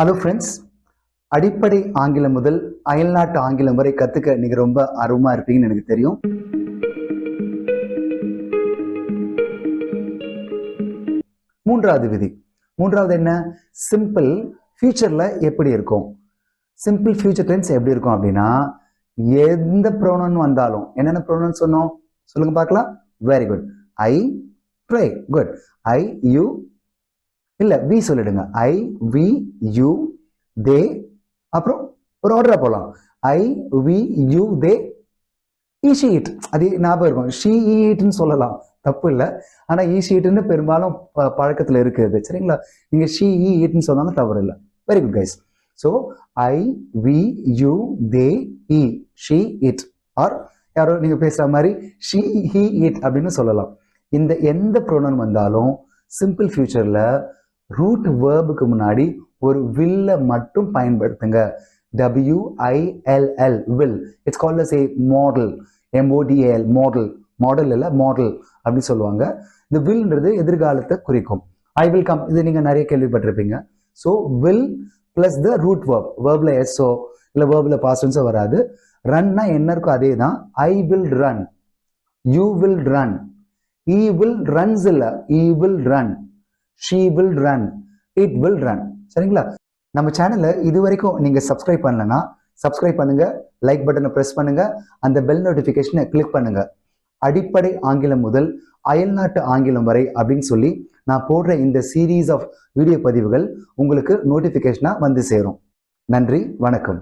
Hello friends அடிப்படை ஆங்கிலம் முதல் அயல்நாட்டு ஆங்கிலம் வரை கற்றுக்க நீங்கள் ரொம்ப ஆர்வமாக இருப்பீங்கன்னு எனக்கு தெரியும். மூன்றாவது விதி. மூன்றாவது என்ன? சிம்பிள் ஃபியூச்சரில் எப்படி இருக்கும்? சிம்பிள் ஃபியூச்சர் டென்ஸ் எப்படி இருக்கும் அப்படின்னா எந்த ப்ரோனன் வந்தாலும் என்னென்ன ப்ரோனன் சொன்னோம்? சொல்லுங்க பார்க்கலாம். Very good I try good I you இல்லை வி சொல்லிடுங்க. ஐ வி யூ தே அப்புறம் ஒரு ஆர்டரா போகலாம் I we you they he it அது ஞாபகம் இருக்கும். ஷீ ஈட்னு சொல்லலாம். தப்பு இல்லை. ஆனால் ஈ e ஷீட்னு பெரும்பாலும் ப- பழக்கத்துல இருக்குது. சரிங்களா? நீங்க ஷீ ஈ ஈட்னு சொன்னாலும் தவறு இல்லை. Very good guys so I we you they he she it are யாரோ நீங்க பேசுற மாதிரி ஷீ ஹி இட் அப்படின்னு சொல்லலாம். இந்த எந்த ப்ரோனன் வந்தாலும் சிம்பிள் ஃபியூச்சர்ல ரூட் வேர்புக்கு முன்னாடி ஒரு வில்ல மட்டும் பயன்படுத்துங்க. W I L L will it's call as a modal M O D A L modal modal இல்லை மாடல் அப்படின்னு சொல்லுவாங்க. இந்த வில்ன்றது எதிர்காலத்தை குறிக்கும். ஐ வில் கம் இது நீங்கள் நிறைய கேள்விப்பட்டிருப்பீங்க. So will plus the root verb waybill S O இல்லை வேர்பில் பாஸ்டன்ஸோ வராது. ரன்னா என்ன இருக்கோ அதே தான் I will run you will run he will runs இல்லை. He will run she will run it will run சரிங்களா? நம்ம சேனலை இது வரைக்கும் நீங்க சப்ஸ்கிரைப் பண்ணலன்னா சப்ஸ்கிரைப் பண்ணுங்க லைக் பட்டனை ப்ரெஸ் பண்ணுங்க அந்த பெல் நோட்டிஃபிகேஷனை கிளிக் பண்ணுங்க. அடிப்படை ஆங்கிலம் முதல் அயல்நாட்டு ஆங்கிலம் வரை அப்படின்னு சொல்லி நான் போடுற இந்த சீரீஸ் ஆஃப் வீடியோ பதிவுகள் உங்களுக்கு நோட்டிஃபிகேஷனாக வந்து சேரும். நன்றி வணக்கம்.